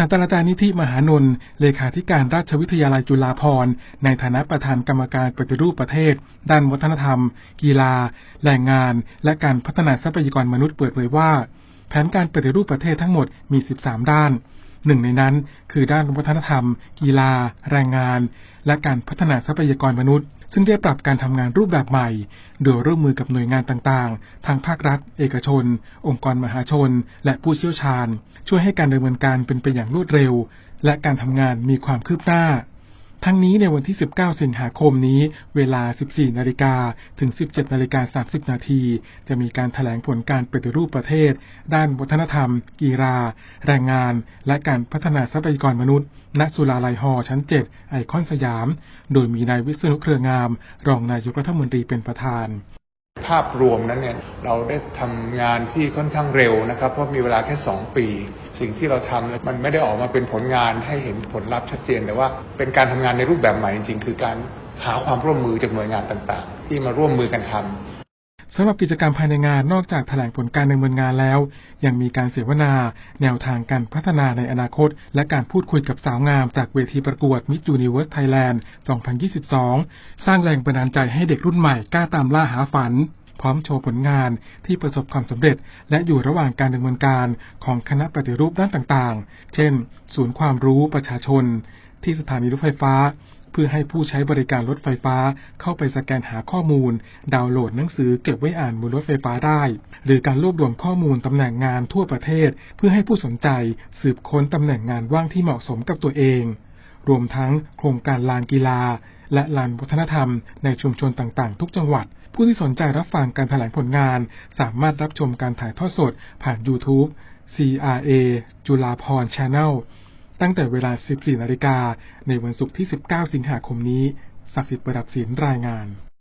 ศาสตราจารย์นิธิมหานนท์เลขาธิการราชวิทยาลัยจุฬาภรณ์ในฐานะประธานกรรมการปฏิรูปประเทศ ด้านวัฒนธรรม กีฬา แรงงาน และการพัฒนาทรัพยากรมนุษย์เปิดเผยว่า แผนการปฏิรูปประเทศทั้งหมดมี 13 ด้านหนึ่งในนั้น คือด้านวัฒนธรรม กีฬา แรงงาน และการพัฒนาทรัพยากรมนุษย์ ซึ่งได้ปรับการทำงานรูปแบบใหม่ โดยร่วมมือกับหน่วยงานต่างๆ ทางภาครัฐ เอกชน องค์กรมหาชน และผู้เชี่ยวชาญ ช่วยให้การดำเนินการเป็นไปอย่างรวดเร็ว และการทำงานมีความคืบหน้า ทั้งนี้ในวันที่ 19 สิงหาคมนี้ เวลา 14 นาฬิกา ถึง 17 นาฬิกา 30 นาที จะมีการถแถลงผลการปฏิรูปประเทศ ด้านวัฒนธรรม กีฬา แรงงาน และการพัฒนาทรัพยากรมนุษย์ ณ สุราลัยฮอชั้น 7 ไอคอนสยาม โดยมีนายวิษณุเครืองาม รองนายกรัฐมนตรีเป็นประธาน ภาพรวมนั้นเนี่ยเราได้ทำงานที่ค่อนข้างเร็วนะครับ เพราะมีเวลาแค่ 2 ปี สิ่งที่เราทำมันไม่ได้ออกมาเป็นผลงานให้เห็นผลลัพธ์ชัดเจนแต่ว่าเป็นการทำงานในรูปแบบใหม่จริงๆคือการหาความร่วมมือจากหน่วยงานต่างๆ ที่มาร่วมมือกันทำ สำหรับกิจกรรมภายในงานนอกจากแถลงผลการดำเนินงานแล้ว ยังมีการเสวนา แนวทางการพัฒนาในอนาคต และการพูดคุยกับสาวงามจากเวทีประกวด Miss Universe Thailand 2022 สร้างแรงบันดาลใจให้เด็กรุ่นใหม่กล้าตามล่าหาฝัน พร้อมโชว์ผลงานที่ประสบความสำเร็จ และอยู่ระหว่างการดำเนินการของคณะปฏิรูปด้านต่างๆ เช่น ศูนย์ความรู้ประชาชน ที่สถานีรถไฟฟ้า เพื่อให้ผู้ใช้บริการรถไฟฟ้าเข้าไปสแกนหาข้อมูล ดาวน์โหลดหนังสือเก็บไว้อ่านบนรถไฟฟ้าได้ หรือการรวบรวมข้อมูลตำแหน่งงานทั่วประเทศ เพื่อให้ผู้สนใจสืบค้นตำแหน่งงานว่างที่เหมาะสมกับตัวเอง รวมทั้งโครงการลานกีฬา และลานวัฒนธรรม ในชุมชนต่างๆ ทุกจังหวัดผู้ที่สนใจรับฟังการแถลงผลงาน สามารถรับชมการถ่ายทอดสดผ่าน YouTube CRA จุฬาพร Channel ตั้งแต่เวลา 14 นาฬิกา ในวันศุกร์ที่ 19 สิงหาคมนี้ ศักดิ์สิทธิ์ประดับศิลรายงาน